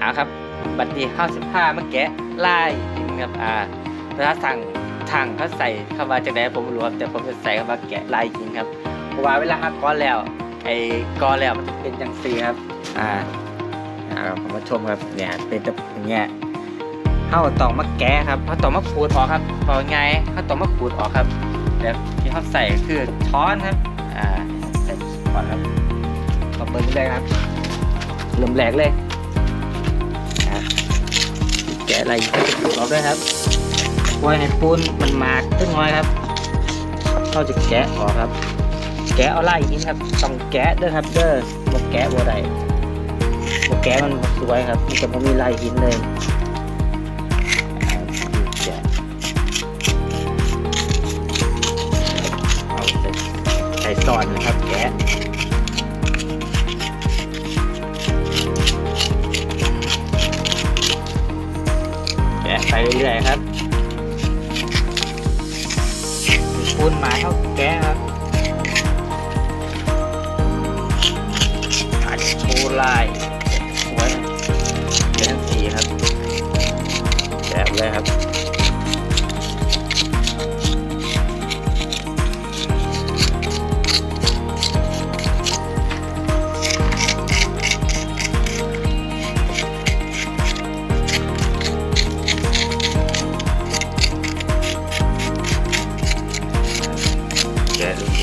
เอาครับ บัดนี้ข้าสิบห้ามาแกะลายหินครับอ่าถ้าสั่งทางเขาใส่คำว่าจะได้ผมไม่รู้ครับแต่ผมจะใส่คำว่าแกะลายหินครับเพราะว่าเวลาหักก้อนแล้ว ไอ้ก้อนแล้วมันจะเป็นจังซีครับ อ่าอ่าผมมาชมครับเนี่ยเป็นแบบอย่างเงี้ยเข้าต้องมาแกะครับเข้าต้องมาขูดออกครับพอไงเข้าต้องมาขูดออกครับแบบที่เขาใส่คือช้อนครับอ่าใส่ก่อนครับมาเบิ้งเลยครับเริ่มแรกเลย แกะอะไรก็จะขูดออกด้วยครับไว้ให้ปูนมันมาดขึ้นน้อยครับเขาจะแกะออกครับ แกะเอาไล่หินครับต้องแกะเด้อครับเด้อบ่แกะบ่ได้บ่แกะมันสวยครับมันจะบ่มีลายหินเลยใส่ใส่ซอนนะครับแกะ ไปเรื่อยๆครับปูนหมาเท่า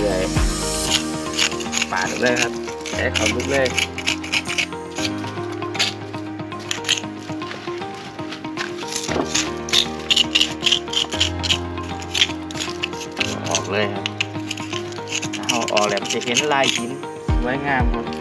เลยปาดเลยครับแกะเขาลุกเลยออกเลยครับเอาออกแล้วจะเห็นลายหินสวยงามครับ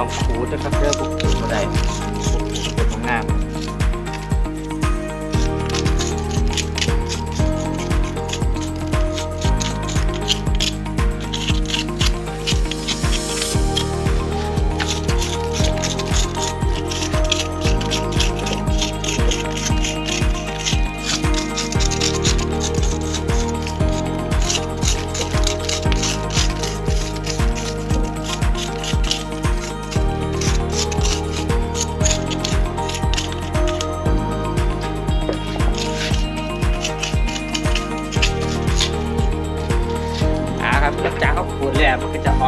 ต้องคูดนะครับเพื่อบุกขูดมาได้พวกขูดเป็นของงาม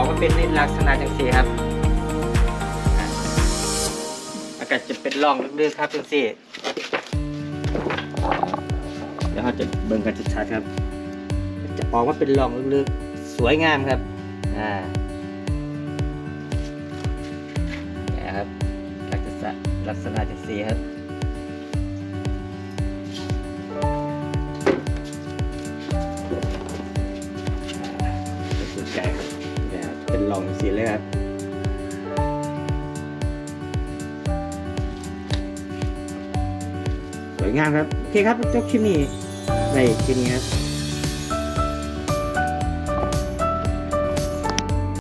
ออกมาเป็นในลักษณะจังสีครับอาแล้วก็จะเป็นร่องลึกๆครับจังสีเดี๋ยวเราจะเบิ่งกันชัดๆครับ จะออกมาเป็นร่องลึกๆสวยงามครับอ่าเนี่ยครับลักษณะลักษณะจังสีครับ องสีเลยครับสวยงามครับ โอเคครับจบคลิปนี้ในคลิปนี้ครับ